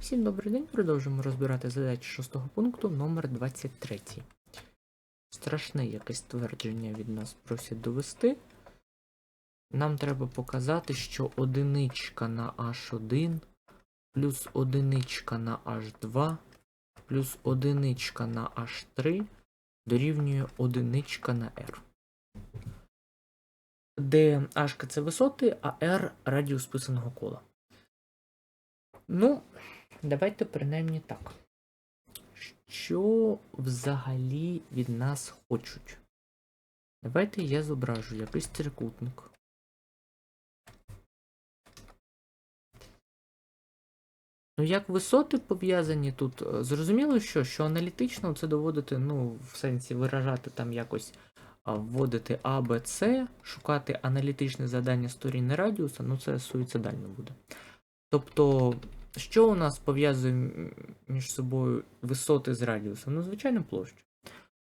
Всім добрий день. Продовжуємо розбирати задачі шостого пункту номер 23. Страшне якесь твердження від нас просять довести. Нам треба показати, що одиничка на h1 плюс одиничка на h2 плюс одиничка на h3 дорівнює одиничка на r. Де h це висоти, а r радіус писаного кола. Ну, давайте принаймні так. Що взагалі від нас хочуть? Давайте я зображу якийсь трикутник. Ну, як висоти пов'язані тут, е, зрозуміло, що, що аналітично це доводити, ну, в сенсі виражати там якось, вводити А, Б, С, шукати аналітичне задання сторін радіуса, ну це суїцидально буде. Тобто, що у нас пов'язує між собою висоти з радіусом? Ну, звичайно, площа.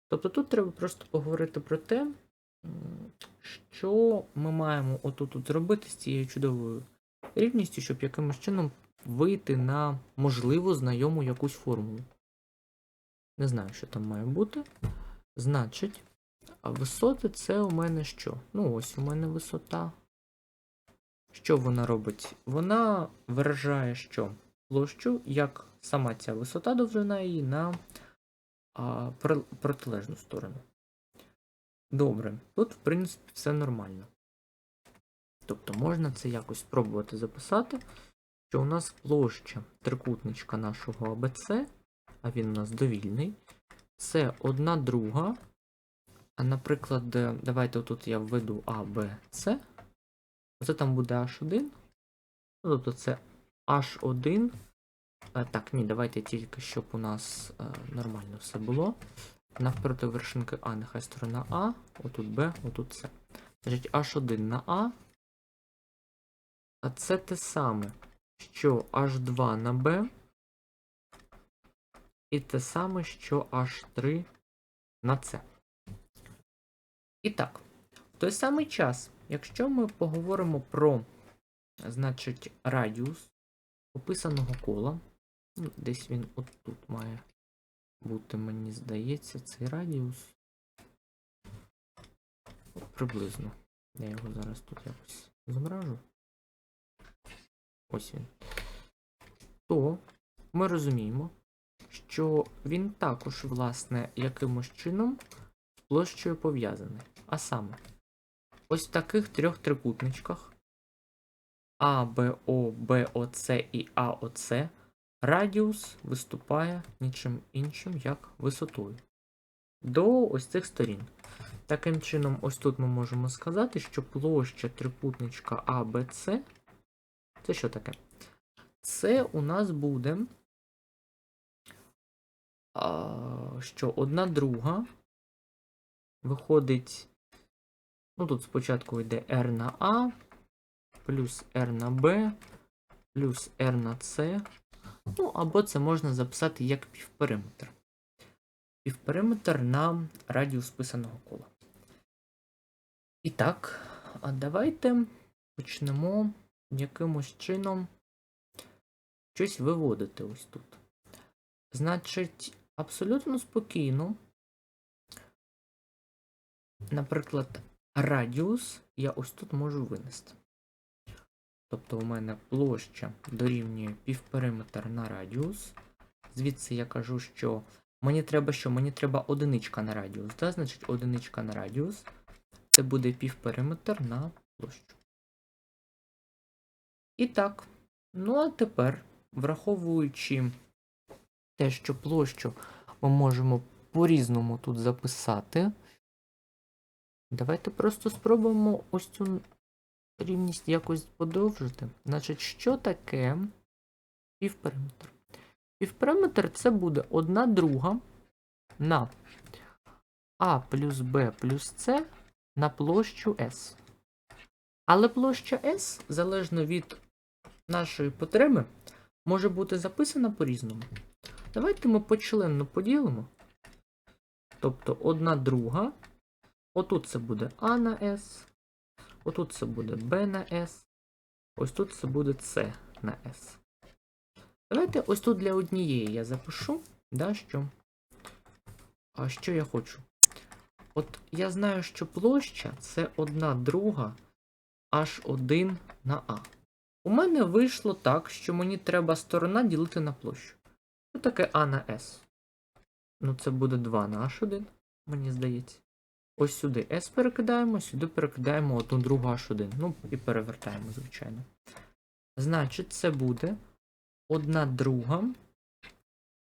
Тобто тут треба просто поговорити про те, що ми маємо отут от зробити з цією чудовою рівністю, щоб якимось чином вийти на можливо знайому якусь формулу. Не знаю, що там має бути. Значить, а висоти це у мене що? Ну, ось у мене висота. Що вона робить? Вона виражає що? Площу, як сама ця висота довжина її на а, пр- протилежну сторону. Добре, тут, в принципі, все нормально. Тобто можна це якось спробувати записати, що у нас площа трикутничка нашого АБЦ, а він у нас довільний, це одна друга. А, наприклад, давайте тут я введу А, Б, С. Оце там буде H1. Ну, тобто це H1. Е, Так, ні, давайте тільки, щоб у нас е, нормально все було. Навпроти вершинки А, нехай сторона А, отут Б, отут С. Значить, H1 на А. А це те саме, що H2 на Б. І те саме, що H3 на С. І так, в той самий час, якщо ми поговоримо про, значить, радіус описаного кола, ну, десь він отут має бути, мені здається, цей радіус. Приблизно. Я його зараз тут якось зображу. Ось він. То ми розуміємо, що він також, власне, якимось чином з площею пов'язаний. А саме, ось в таких трьох трикутничках А, Б, О, Б, О, С і А, О, С радіус виступає нічим іншим, як висотою. До ось цих сторін. Таким чином, ось тут ми можемо сказати, що площа трикутничка А, Б, С це що таке? Це у нас буде. Що одна друга виходить. Ну, тут спочатку йде R на A, плюс R на B, плюс R на C. Ну, або це можна записати як півпериметр. Півпериметр на радіус писаного кола. І так, а давайте почнемо якимось чином щось виводити ось тут. Значить, абсолютно спокійно. Наприклад, радіус я ось тут можу винести. Тобто у мене площа дорівнює півпериметр на радіус. Звідси я кажу, що мені треба що? Мені треба одиничка на радіус. Да? Значить, одиничка на радіус. Це буде півпериметр на площу. І так. Ну а тепер, враховуючи те, що площу ми можемо по-різному тут записати. Давайте просто спробуємо ось цю рівність якось подовжити. Значить, що таке півпериметр? Півпериметр це буде одна друга на А плюс Б плюс С на площу S. Але площа S, залежно від нашої потреби, може бути записана по-різному. Давайте ми почленно поділимо. Тобто одна друга. Отут це буде А на S. Отут це буде B на S. Ось тут це буде C на S. Давайте ось тут для однієї я запишу, да, що. А що я хочу? От я знаю, що площа це одна друга H1 на А. У мене вийшло так, що мені треба сторона ділити на площу. Що таке А на С? Ну, це буде 2 на H1, мені здається. Ось сюди S перекидаємо, сюди перекидаємо одну другу H1. Ну, і перевертаємо, звичайно. Значить, це буде одна друга.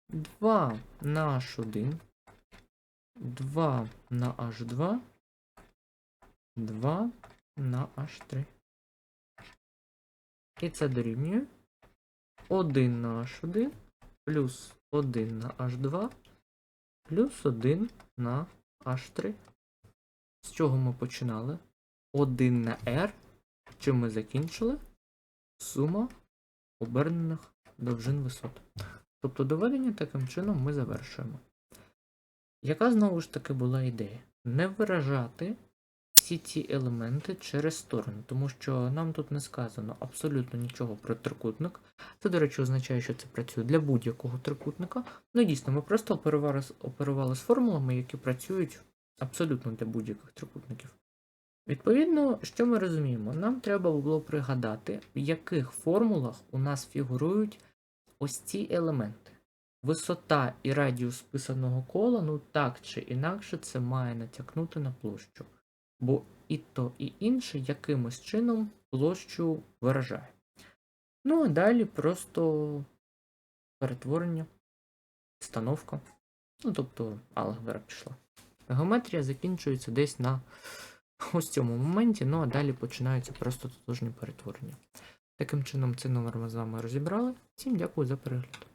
2 на H1. 2 на H2. 2 на H3. І це дорівнює 1 на H1 плюс 1 на H2 плюс 1 на H3. З чого ми починали? 1 на R. Чим ми закінчили? Сума обернених довжин висот. Тобто доведення таким чином ми завершуємо. Яка знову ж таки була ідея? Не виражати всі ці елементи через сторону, тому що нам тут не сказано абсолютно нічого про трикутник. Це, до речі, означає, що це працює для будь-якого трикутника. Ну, дійсно, ми просто оперували з формулами, які працюють абсолютно для будь-яких трикутників. Відповідно, що ми розуміємо? Нам треба було пригадати, в яких формулах у нас фігурують ось ці елементи. Висота і радіус писаного кола, ну так чи інакше, це має натякнути на площу. Бо і то, і інше якимось чином площу виражає. Ну а далі просто перетворення, встановка. Ну, тобто алгебра пішла. Геометрія закінчується десь на ось цьому моменті, ну а далі починаються просто тотожні перетворення. Таким чином, цей номер ми з вами розібрали. Всім дякую за перегляд.